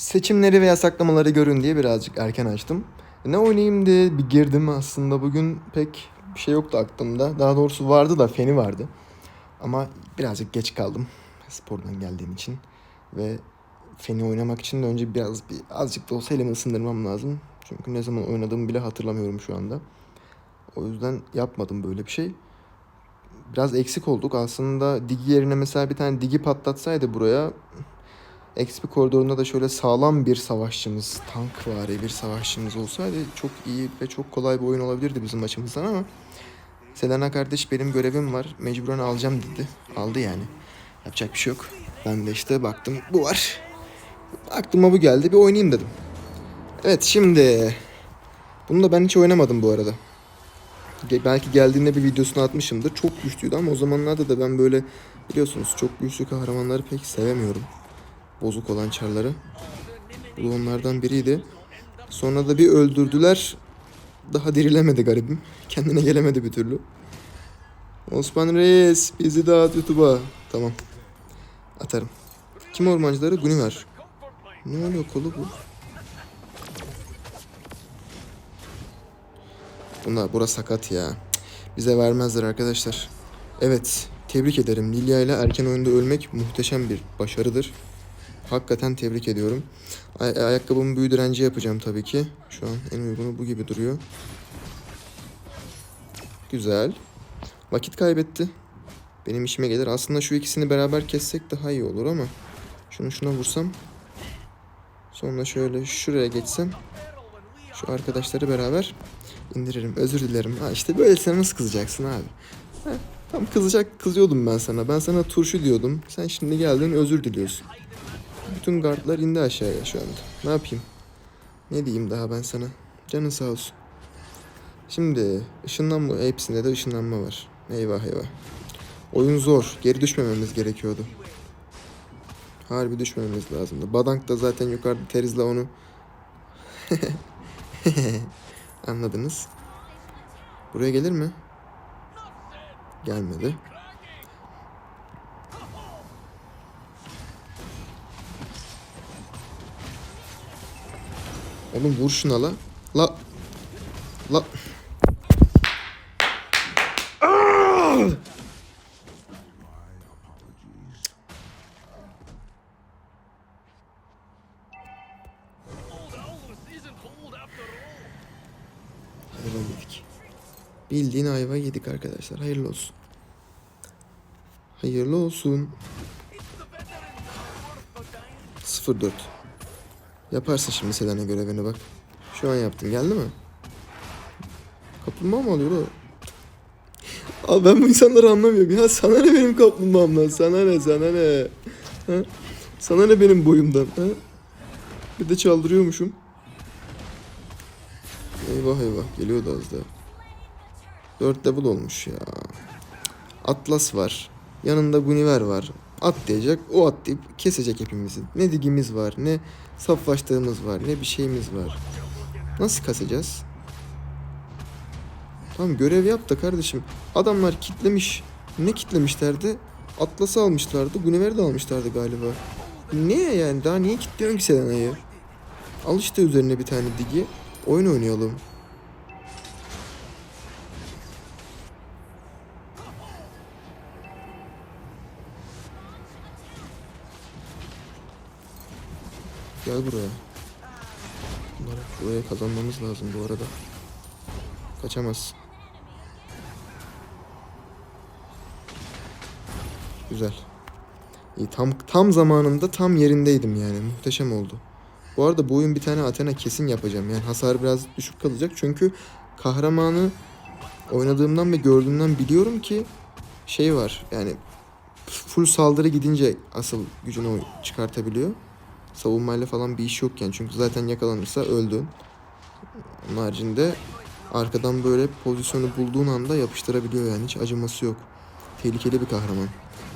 Seçimleri ve yasaklamaları görün diye birazcık erken açtım. Ne oynayayım diye bir girdim aslında bugün pek bir şey yoktu aklımda. Daha doğrusu vardı da feni vardı. Ama birazcık geç kaldım spordan geldiğim için. Ve feni oynamak için de önce biraz bir azıcık da olsa elimi ısındırmam lazım. Çünkü ne zaman oynadığımı bile hatırlamıyorum şu anda. O yüzden yapmadım böyle bir şey. Biraz eksik olduk. Aslında digi yerine mesela bir tane digi patlatsaydı buraya XP koridorunda da şöyle sağlam bir savaşçımız, tank vari bir savaşçımız olsaydı çok iyi ve çok kolay bir oyun olabilirdi bizim açımızdan ama Selena kardeş benim görevim var. Mecburen alacağım dedi. Aldı yani. Yapacak bir şey yok. Ben de işte baktım bu var. Aklıma bu geldi bir oynayayım dedim. Evet şimdi bunu da ben hiç oynamadım bu arada. Belki geldiğinde bir videosunu atmışımdır. Çok güçlüydü ama o zamanlarda da ben böyle biliyorsunuz çok güçlü kahramanları pek sevemiyorum. Bozuk olan çarları. Bu da onlardan biriydi. Sonra da bir öldürdüler. Daha dirilemedi garibim. Kendine gelemedi bir türlü. Osman Reis bizi at YouTube'a. Tamam. Atarım. Kim ormancıları? Guniver. Ne oluyor kolu bu? Bunlar burası sakat ya. Bize vermezler arkadaşlar. Evet, tebrik ederim. Lilia ile erken oyunda ölmek muhteşem bir başarıdır. Hakikaten tebrik ediyorum. Ay- ayakkabımı büyü direnci yapacağım tabii ki. Şu an en uygunu bu gibi duruyor. Güzel. Vakit kaybetti. Benim işime gelir. Aslında şu ikisini beraber kessek daha iyi olur ama. Şunu şuna vursam. Sonra şöyle şuraya geçsem. Şu arkadaşları beraber indiririm. Özür dilerim. Ha işte böyle sen nasıl kızacaksın abi? Tam kızacak kızıyordum ben sana. Ben sana turşu diyordum. Sen şimdi geldin özür diliyorsun. Bütün gardlar indi aşağıya şu anda. Ne yapayım? Ne diyeyim daha ben sana? Canın sağ olsun. Şimdi ışınlanma hepsinde de ışınlanma var. Eyvah eyvah. Oyun zor. Geri düşmememiz gerekiyordu. Harbi düşmememiz lazımdı. Badank da zaten yukarıda Teriz'le onu anladınız. Buraya gelir mi? Gelmedi. Oğlum vur şuna la. La. La. Ayva yedik. Bildiğin ayva yedik arkadaşlar. Hayırlı olsun. Hayırlı olsun. 04. Yaparsın şimdi Selena görevini bak. Şu an yaptın. Geldi mi? Kaplumbağa mı alıyor o? Abi ben bu insanları anlamıyorum. Ya sana ne benim kaplumbağamdan? Sana ne? Sana ne? Ha? Sana ne benim boyumdan? Ha? Bir de çaldırıyormuşum. Eyvah eyvah. Geliyordu az daha. 4 level olmuş ya. Atlas var. Yanında Guniver var. Atlayacak. O atlayıp kesecek hepimizi. Ne digimiz var, ne saflaştığımız var, ne bir şeyimiz var. Nasıl kasacağız? Tamam görev yap da kardeşim. Adamlar kitlemiş. Ne kitlemişlerdi? Atlas'ı almışlardı. Guniver'i de almışlardı galiba. Niye yani? Daha niye kitliyorsun ki Selena'yı? Al işte üzerine bir tane digi. Oyun oynayalım. Gel buraya. Bunları buraya kazanmamız lazım bu arada. Kaçamaz. Güzel. İyi tam tam zamanında tam yerindeydim yani. Muhteşem oldu. Bu arada bu oyun bir tane Athena kesin yapacağım. Yani hasar biraz düşük kalacak. Çünkü kahramanı oynadığımdan ve gördüğümden biliyorum ki şey var. Yani full saldırı gidince asıl gücünü çıkartabiliyor. Savunmayla falan bir iş yokken. Çünkü zaten yakalanırsa öldün. Onun haricinde arkadan böyle pozisyonu bulduğun anda yapıştırabiliyor yani. Hiç acıması yok. Tehlikeli bir kahraman.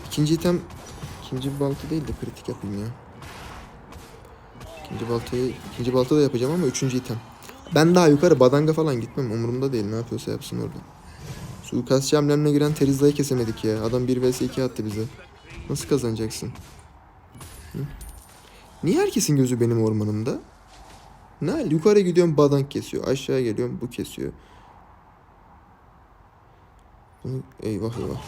İkinci item ikinci balta değil de kritik yapayım ya. İkinci baltayı ikinci balta da yapacağım ama üçüncü item. Ben daha yukarı badanga falan gitmem. Umurumda değil. Ne yapıyorsa yapsın orada. Suikastçı amblemine giren Terizla'yı kesemedik ya. Adam 1 vs 2 attı bize. Nasıl kazanacaksın? Hı? Niye herkesin gözü benim ormanımda? Ne? Yukarı gidiyorum badank kesiyor. Aşağı geliyorum bu kesiyor. Eyvah eyvah.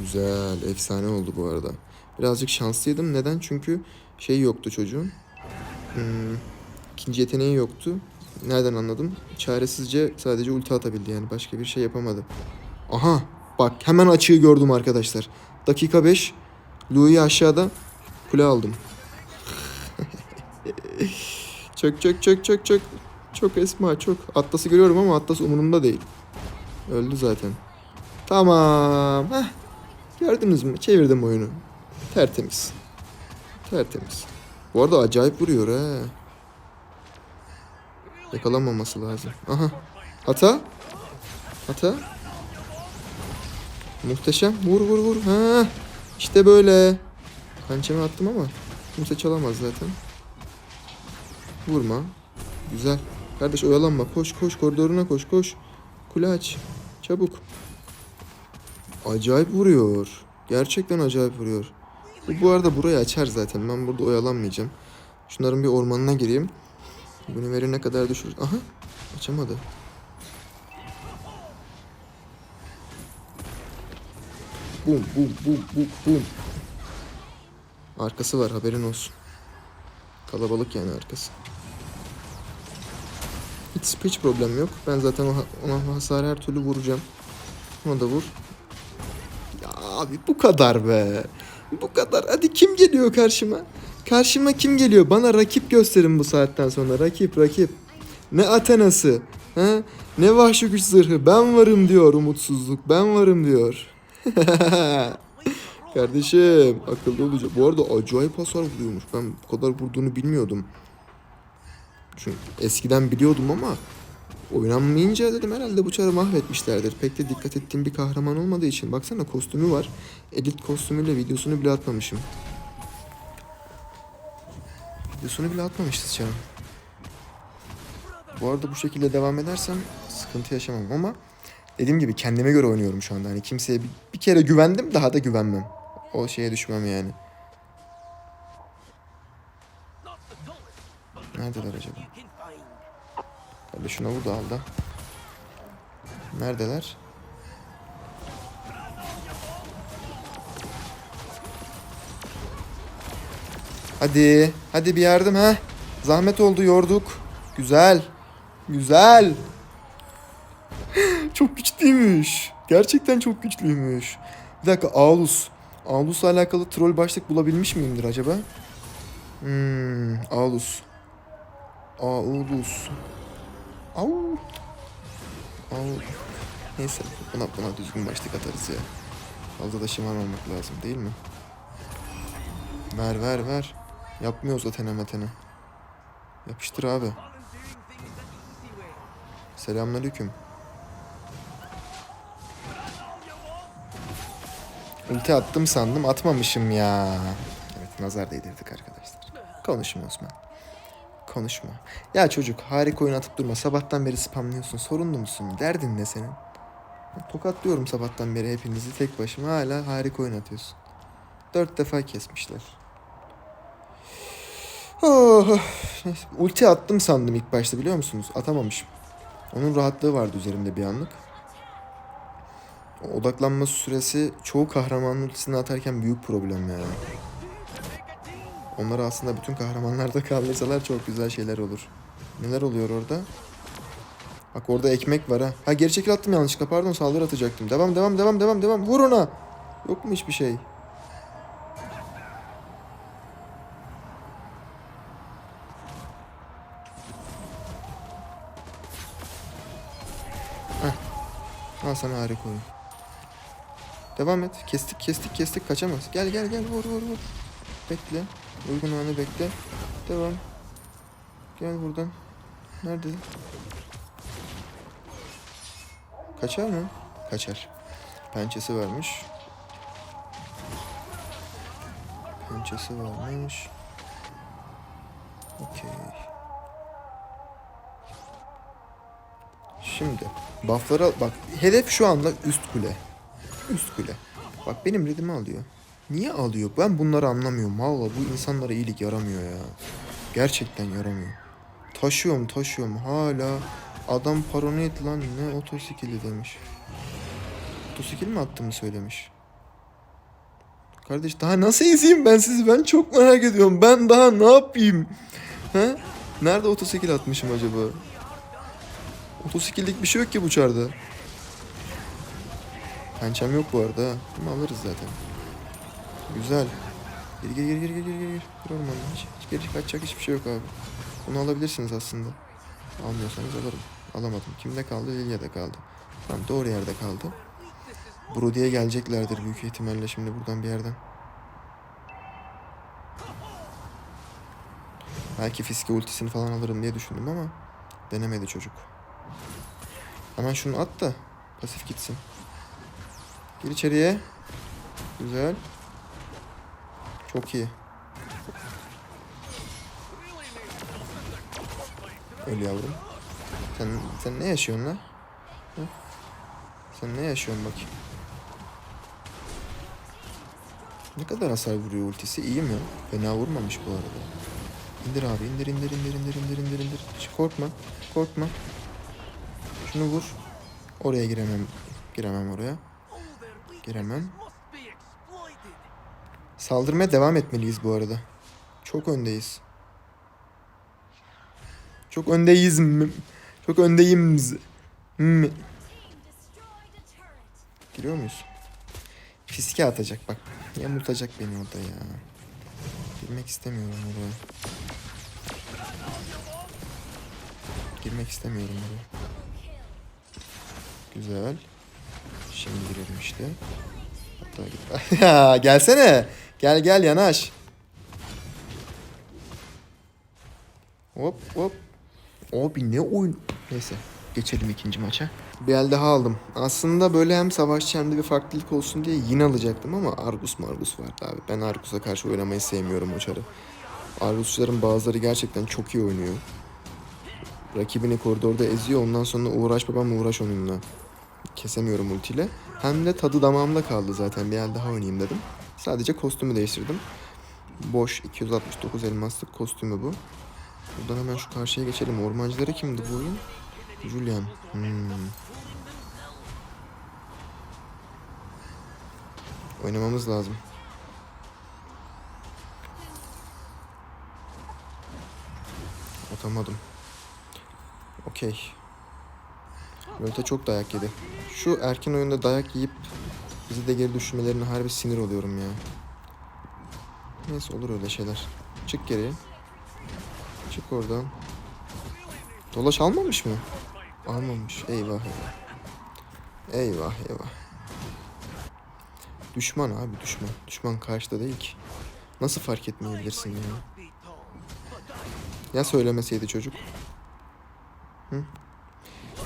Güzel. Efsane oldu bu arada. Birazcık şanslıydım. Neden? Çünkü şey yoktu çocuğun. Hmm, ikinci yeteneği yoktu. Nereden anladım? Çaresizce sadece ulti atabildi yani. Başka bir şey yapamadı. Aha! Bak hemen açığı gördüm arkadaşlar. Dakika 5. Louis'i aşağıda kule aldım. çök çök çök çök çök. Çok Esma çok. Atlas'ı görüyorum ama Atlas umurumda değil. Öldü zaten. Tamam. Heh. Gördünüz mü? Çevirdim oyunu. Tertemiz. Tertemiz. Bu arada acayip vuruyor ha. Yakalanmaması lazım. Aha. Hata. Hata. Muhteşem. Vur vur vur. Ha. İşte böyle. Hançemi attım ama kimse çalamaz zaten. Vurma. Güzel. Kardeş oyalanma. Koş koş koridoruna koş koş. Kule aç. Çabuk. Acayip vuruyor. Gerçekten acayip vuruyor. Bu, bu arada burayı açar zaten. Ben burada oyalanmayacağım. Şunların bir ormanına gireyim. Bunu verene kadar düşür. Aha. Açamadı. Bum bum bum bum bum. Arkası var haberin olsun. Kalabalık yani arkası. Hiç, hiç problem yok. Ben zaten ona hasarı her türlü vuracağım. Ona da vur. Ya abi bu kadar be. Bu kadar. Hadi kim geliyor karşıma? Karşıma kim geliyor? Bana rakip gösterin bu saatten sonra. Rakip rakip. Ne Athena'sı. Ha? Ne vahşi güç zırhı. Ben varım diyor umutsuzluk. Ben varım diyor. Kardeşim akıllı olacak. Bu arada acayip hasar vuruyormuş. Ben bu kadar vurduğunu bilmiyordum. Çünkü eskiden biliyordum ama oynanmayınca dedim herhalde bu çarı mahvetmişlerdir. Pek de dikkat ettiğim bir kahraman olmadığı için. Baksana kostümü var. Edit kostümüyle videosunu bile atmamışım. Videosunu bile atmamışız çarın. Bu arada bu şekilde devam edersem sıkıntı yaşamam ama dediğim gibi kendime göre oynuyorum şu anda. Hani kimseye bir, bir kere güvendim daha da güvenmem. O şeye düşmem yani. Neredeler acaba? Hadi şuna vur da al da. Neredeler? Hadi. Hadi bir yardım ha. Zahmet oldu yorduk. Güzel. Güzel. Güçlüymüş. Gerçekten çok güçlüymüş. Bir dakika Aulus. Aulus'la alakalı troll başlık bulabilmiş miyimdir acaba? Hmm, Aulus. Aulus. Au. Au. Neyse buna, buna düzgün başlık atarız ya. Fazla da şımarmamak lazım değil mi? Ver ver ver. Yapmıyoruz atene metene. Yapıştır abi. Selamünaleyküm. Ulti attım sandım atmamışım ya. Evet nazar değdirdik arkadaşlar. Konuşma Osman. Konuşma. Ya çocuk harika oyun atıp durma. Sabahtan beri spamlıyorsun. Sorunlu musun? Derdin ne senin? Tokatlıyorum sabahtan beri hepinizi tek başıma. Hala harika oyun atıyorsun. Dört defa kesmişler. Oh, neyse. ulti attım sandım ilk başta biliyor musunuz? Atamamışım. Onun rahatlığı vardı üzerimde bir anlık. Odaklanma süresi çoğu kahramanın ultisini atarken büyük problem yani. Onları aslında bütün kahramanlarda kaldırsalar çok güzel şeyler olur. Neler oluyor orada? Bak orada ekmek var ha. Ha geri çekil attım yanlışlıkla pardon saldırı atacaktım. Devam devam devam devam devam. Vur ona. Yok mu hiçbir şey? Heh. Al sana harika oyun. Devam et. Kestik kestik kestik kaçamaz. Gel gel gel vur vur vur. Bekle. Uygun anı bekle. Devam. Gel buradan. Nerede? Kaçar mı? Kaçar. Pençesi varmış. Pençesi varmış. Okey. Şimdi buff'lara bak hedef şu anda üst kule. Üst kule. Bak benim redimi alıyor. Niye alıyor? Ben bunları anlamıyorum. Valla bu insanlara iyilik yaramıyor ya. Gerçekten yaramıyor. Taşıyorum taşıyorum hala adam paranoid lan ne otosikili demiş. Otosikil mi attığımı söylemiş. Kardeş daha nasıl ezeyim ben sizi ben çok merak ediyorum. Ben daha ne yapayım? He? Nerede otosikil atmışım acaba? Otosikillik bir şey yok ki bu çarda. Pençem yok bu arada. Ama alırız zaten. Güzel. Gir gir gir gir gir gir gir. Gir ormandan. Hiç, hiç geri kaçacak hiçbir şey yok abi. Bunu alabilirsiniz aslında. Almıyorsanız alırım. Alamadım. Kimde kaldı? Lilia'da kaldı. Tamam doğru yerde kaldı. Brody'ye geleceklerdir büyük ihtimalle şimdi buradan bir yerden. Belki fiske ultisini falan alırım diye düşündüm ama denemedi çocuk. Hemen şunu at da pasif gitsin. Gir içeriye. Güzel. Çok iyi. Öl yavrum. Sen, sen ne yaşıyorsun lan? Sen ne yaşıyorsun bakayım? Ne kadar hasar vuruyor ultisi? İyi mi? Fena vurmamış bu arada. İndir abi indir indir indir indir indir indir indir. Hiç korkma. Korkma. Şunu vur. Oraya giremem. Giremem oraya. Giremem. Saldırmaya devam etmeliyiz bu arada. Çok öndeyiz. Çok öndeyiz. Çok öndeyim. Giriyor muyuz? Fiske atacak bak. Yamultacak beni orada ya. Girmek istemiyorum oraya. Girmek istemiyorum oraya. Güzel. Şimdi girelim işte. Hatta git. gelsene. Gel gel yanaş. Hop hop. Abi ne oyun. Neyse geçelim ikinci maça. Bir el daha aldım. Aslında böyle hem savaşçı hem de bir farklılık olsun diye yine alacaktım ama Argus Margus vardı abi. Ben Argus'a karşı oynamayı sevmiyorum o çarı. Argusçuların bazıları gerçekten çok iyi oynuyor. Rakibini koridorda eziyor ondan sonra uğraş babamla uğraş onunla. Kesemiyorum ultiyle. Hem de tadı damağımda kaldı zaten bir el daha oynayayım dedim. Sadece kostümü değiştirdim. Boş 269 elmaslık kostümü bu. Buradan hemen şu karşıya geçelim. Ormancıları kimdi bu oyun? Julian. Hmm. Oynamamız lazım. Atamadım. Okey. Böyle çok dayak yedi. Şu erken oyunda dayak yiyip bizi de geri düşürmelerine harbi sinir oluyorum ya. Neyse olur öyle şeyler. Çık geriye. Çık oradan. Dolaş almamış mı? Almamış. Eyvah eyvah. Eyvah eyvah. Düşman abi düşman. Düşman karşıda değil ki. Nasıl fark etmeyebilirsin ya? Ya söylemeseydi çocuk? Hı?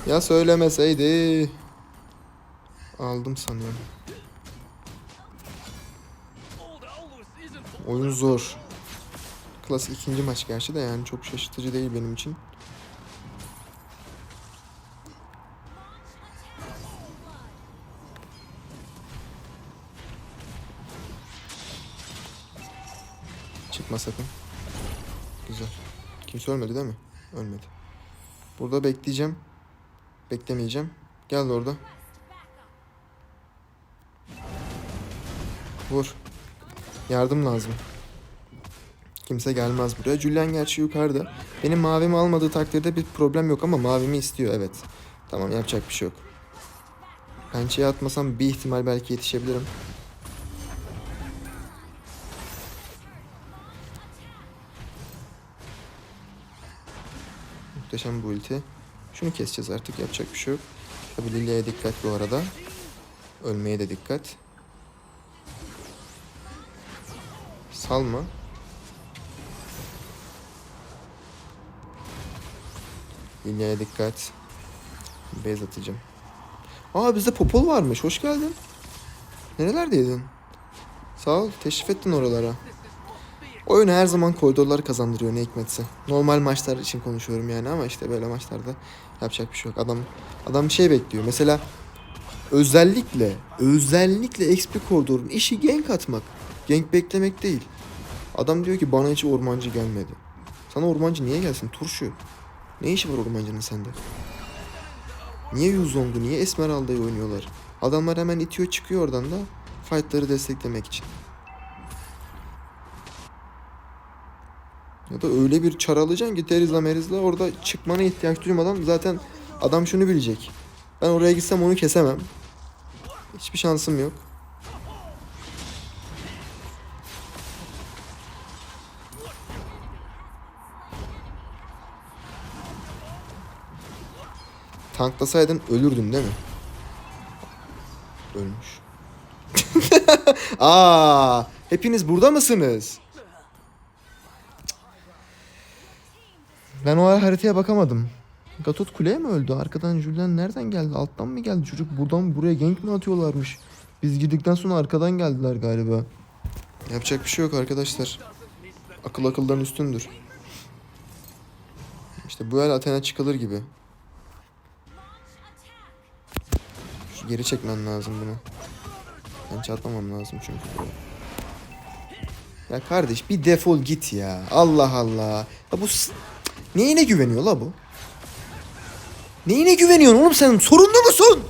Ya söylemeseydi? Aldım sanıyorum. Oyun zor. Klasik ikinci maç gerçi de yani çok şaşırtıcı değil benim için. Çıkma sakın. Güzel. Kimse ölmedi değil mi? Ölmedi. Burada bekleyeceğim. Beklemeyeceğim. Gel orada. Vur. Yardım lazım. Kimse gelmez buraya. Julian gerçi yukarıda. Benim mavimi almadığı takdirde bir problem yok ama mavimi istiyor evet. Tamam yapacak bir şey yok. Pençeye atmasam bir ihtimal belki yetişebilirim. Muhteşem bu ulti. Şunu keseceğiz artık yapacak bir şey yok. Tabi Lilia'ya dikkat bu arada. Ölmeye de dikkat. Salma. Lilia'ya dikkat. Base atacağım. Aa bizde Popol varmış. Hoş geldin. Nerelerdeydin? Sağ ol. Teşrif ettin oralara. Oyunu her zaman koridorlar kazandırıyor ne hikmetse. Normal maçlar için konuşuyorum yani ama işte böyle maçlarda yapacak bir şey yok. Adam adam bir şey bekliyor. Mesela özellikle özellikle XP koridorun işi gank atmak. Gank beklemek değil. Adam diyor ki bana hiç ormancı gelmedi. Sana ormancı niye gelsin? Turşu. Ne işi var ormancının sende? Niye Yuzong'u, niye Esmeralda'yı oynuyorlar? Adamlar hemen itiyor çıkıyor oradan da fightları desteklemek için. Ya da öyle bir çar alacaksın ki Terizla Merizla orada çıkmana ihtiyaç duymadan zaten adam şunu bilecek. Ben oraya gitsem onu kesemem. Hiçbir şansım yok. Tanklasaydın ölürdün değil mi? Ölmüş. Aa, hepiniz burada mısınız? Ben o ara haritaya bakamadım. Gatot kuleye mi öldü? Arkadan Julian nereden geldi? Alttan mı geldi? Çocuk buradan buraya gank mi atıyorlarmış? Biz girdikten sonra arkadan geldiler galiba. Yapacak bir şey yok arkadaşlar. Akıl akıldan üstündür. İşte bu el Athena çıkılır gibi. Şu geri çekmen lazım bunu. Ben çatmamam lazım çünkü. Ya kardeş bir defol git ya. Allah Allah. Ya bu neyine güveniyor la bu? Neyine güveniyorsun oğlum sen? Sorunlu musun?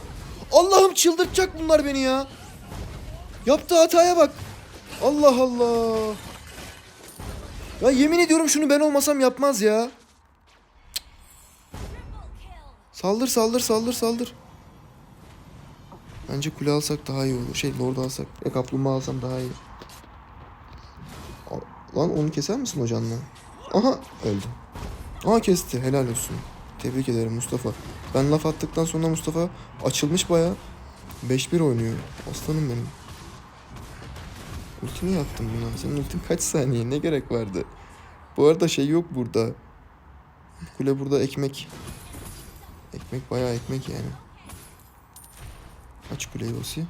Allah'ım çıldırtacak bunlar beni ya. Yaptığı hataya bak. Allah Allah. Ya yemin ediyorum şunu ben olmasam yapmaz ya. Saldır saldır saldır saldır. Bence kule alsak daha iyi olur. Şey lord alsak. Ya kaplumbağa alsam daha iyi. Lan onu keser misin hocanla? Aha öldü. Aha kesti. Helal olsun. Tebrik ederim Mustafa. Ben laf attıktan sonra Mustafa açılmış baya. 5-1 oynuyor. Aslanım benim. Ultini yaptım buna. Senin ultin kaç saniye? Ne gerek vardı? Bu arada şey yok burada. Bu Kule burada ekmek. Ekmek bayağı ekmek yani. Aç kuleyi Osi.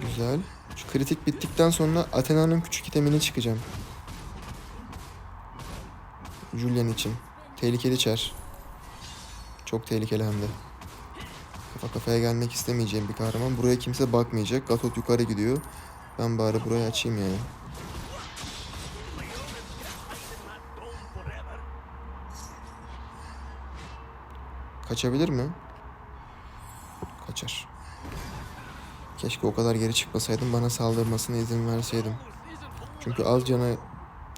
Güzel. Şu kritik bittikten sonra Athena'nın küçük itemini çıkacağım. Julian için. Tehlikeli çar. Çok tehlikeli hem de. Kafa kafaya gelmek istemeyeceğim bir kahraman. Buraya kimse bakmayacak. Gatot yukarı gidiyor. Ben bari burayı açayım yani. Kaçabilir mi? Kaçar. Keşke o kadar geri çıkmasaydım bana saldırmasına izin verseydim. Çünkü az cana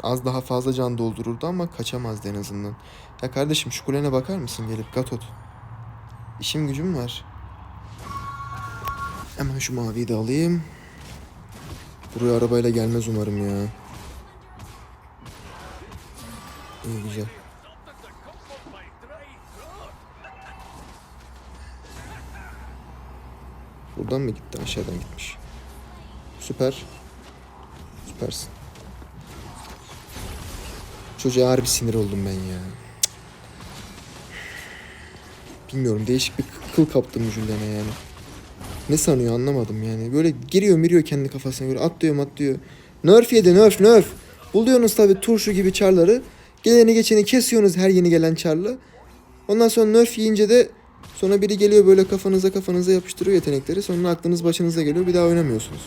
az daha fazla can doldururdu ama kaçamazdı en azından. Ya kardeşim şu kulene bakar mısın gelip Gatot? İşim gücüm var. Hemen şu maviyi de alayım. Buraya arabayla gelmez umarım ya. İyi güzel. Buradan mı gitti? Aşağıdan gitmiş. Süper. Süpersin. Çocuğa harbi sinir oldum ben ya. Bilmiyorum değişik bir kıl kaptım Julian'a yani. Ne sanıyor anlamadım yani. Böyle giriyor miriyor kendi kafasına göre atlıyor atlıyor. Nerf yedi nerf nerf. Buluyorsunuz tabi turşu gibi çarları. Geleni geçeni kesiyorsunuz her yeni gelen çarla. Ondan sonra nerf yiyince de sonra biri geliyor böyle kafanıza kafanıza yapıştırıyor yetenekleri. Sonra aklınız başınıza geliyor bir daha oynamıyorsunuz.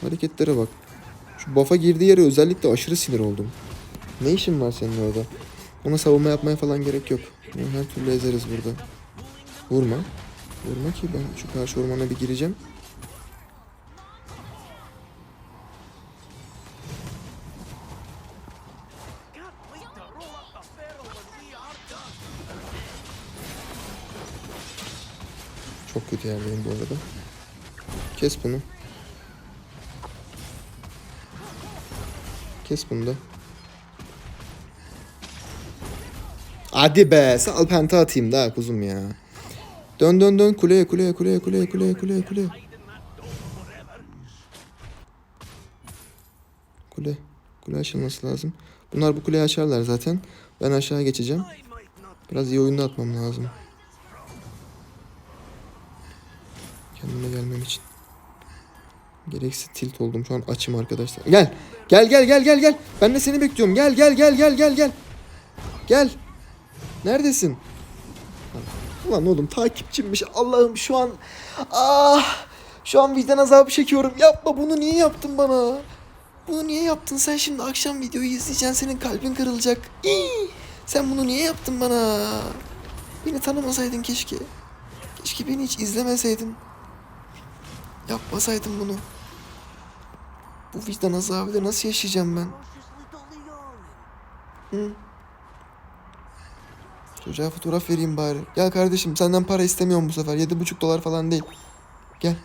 Hareketlere bak. Şu buff'a girdiği yere özellikle aşırı sinir oldum. Ne işin var senin orada? Ona savunma yapmaya falan gerek yok. Onu her türlü ezeriz burada. Vurma. Vurma ki ben şu karşı ormana bir gireceğim. Çok kötü yerdeyim bu arada. Kes bunu. Kes bunu da. Hadi be sal penta atayım daha kuzum ya. Dön dön dön kuleye kuleye kuleye kuleye kuleye kuleye kuleye. Kule. Kule açılması lazım. Bunlar bu kuleyi açarlar zaten. Ben aşağı geçeceğim. Biraz iyi oyunda atmam lazım. Kendime gelmem için. Gereksiz tilt oldum şu an açım arkadaşlar. Gel. Gel gel gel gel gel. Ben de seni bekliyorum. Gel gel gel gel gel gel. Gel. Neredesin? Ulan oğlum takipçimmiş. Allah'ım şu an ah Şu an vicdan azabı çekiyorum. Yapma bunu niye yaptın bana? Bunu niye yaptın? Sen şimdi akşam videoyu izleyeceksin. Senin kalbin kırılacak. İy! Sen bunu niye yaptın bana? Beni tanımasaydın keşke. Keşke beni hiç izlemeseydin. Yapmasaydın bunu. Bu vicdan azabıyla nasıl yaşayacağım ben? Hı? Çocuğa fotoğraf vereyim bari. Gel kardeşim senden para istemiyorum bu sefer. Yedi buçuk dolar falan değil. Gel.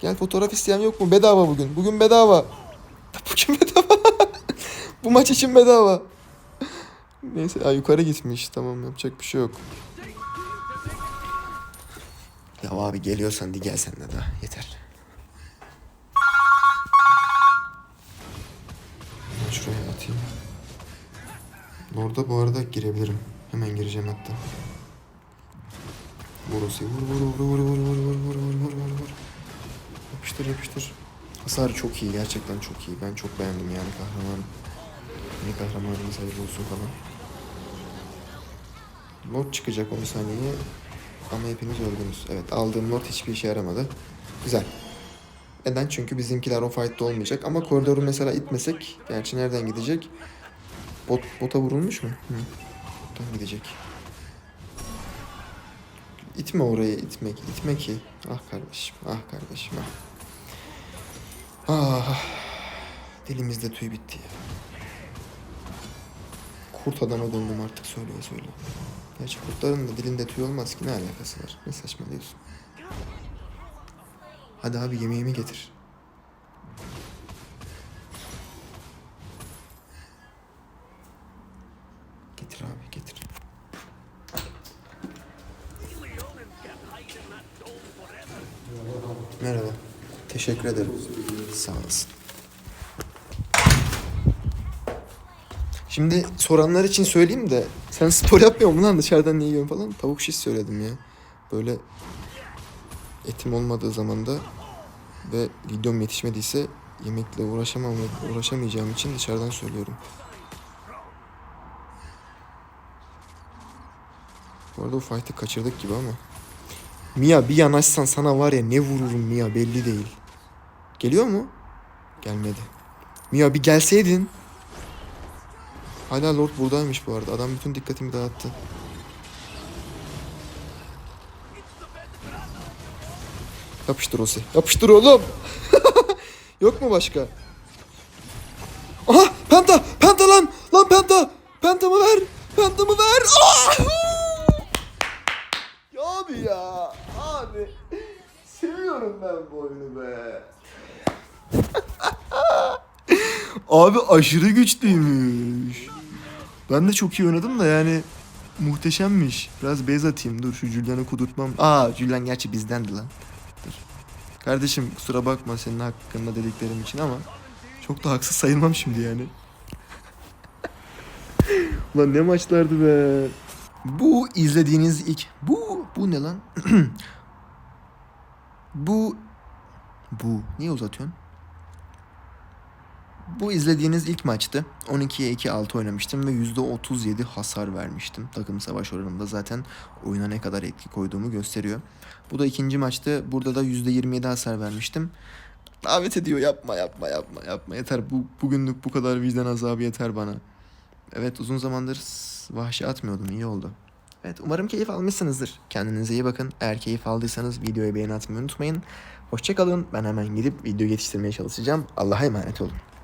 Gel fotoğraf isteyen yok mu? Bedava bugün. Bugün bedava. Bugün bedava. bu maç için bedava. Neyse ha, yukarı gitmiş. Tamam yapacak bir şey yok. Ya abi geliyorsan de gel sen de daha. Yeter. Şuraya atayım. Orada bu arada girebilirim. Hemen gireceğim hatta. Burası vur vur vur vur vur vur vur vur vur vur vur vur. Yapıştır yapıştır. Hasar çok iyi gerçekten çok iyi. Ben çok beğendim yani kahraman. Yeni kahramanımız hayırlı olsun falan. Not çıkacak 10 saniyeye ama hepiniz öldünüz. Evet aldığım not hiçbir işe yaramadı. Güzel. Neden? Çünkü bizimkiler o fight'ta olmayacak. Ama koridoru mesela itmesek, gerçi nereden gidecek? Bot, bota vurulmuş mu? Hı. Bottan gidecek. İtme oraya itmek, itme ki. Ah kardeşim, ah kardeşim, ah. Ah, dilimizde tüy bitti ya. Kurt adama döndüm artık söyleye söyleye. Gerçi kurtların da dilinde tüy olmaz ki ne alakası var? Ne saçmalıyorsun? Hadi abi yemeğimi getir. Getir abi getir. Merhaba. Teşekkür ederim. Sağ olasın. Şimdi soranlar için söyleyeyim de sen spor yapmıyor musun lan dışarıdan ne yiyorsun falan? Tavuk şiş söyledim ya. Böyle etim olmadığı zamanda ve videom yetişmediyse yemekle uğraşamam uğraşamayacağım için dışarıdan söylüyorum. Bu arada o fight'ı kaçırdık gibi ama. Mia bir yanaşsan sana var ya ne vururum Mia belli değil. Geliyor mu? Gelmedi. Mia bir gelseydin. Hala Lord buradaymış bu arada. Adam bütün dikkatimi dağıttı. Yapıştır Osi. Yapıştır oğlum. Yok mu başka? Aha Penta! Penta lan! Lan Penta! Penta'mı ver! Penta'mı ver! Ah! Ya abi ya! Abi! Seviyorum ben bu oyunu be. Abi aşırı güçlüymüş. Ben de çok iyi oynadım da yani muhteşemmiş. Biraz bez atayım dur şu Julian'ı kudurtmam. Aa Julian gerçi bizdendi lan. Dur. Kardeşim kusura bakma senin hakkında dediklerim için ama çok da haksız sayılmam şimdi yani. Ulan ne maçlardı be. Bu izlediğiniz ilk... Bu... Bu ne lan? bu... Bu... Niye uzatıyorsun? Bu izlediğiniz ilk maçtı. 12'ye 2 6 oynamıştım ve %37 hasar vermiştim. Takım savaş oranında zaten oyuna ne kadar etki koyduğumu gösteriyor. Bu da ikinci maçtı. Burada da %27 hasar vermiştim. Davet ediyor yapma yapma yapma yapma yeter. Bu bugünlük bu kadar vicdan azabı yeter bana. Evet uzun zamandır vahşi atmıyordum iyi oldu. Evet umarım keyif almışsınızdır. Kendinize iyi bakın. Eğer keyif aldıysanız videoya beğeni atmayı unutmayın. Hoşçakalın. Ben hemen gidip video yetiştirmeye çalışacağım. Allah'a emanet olun.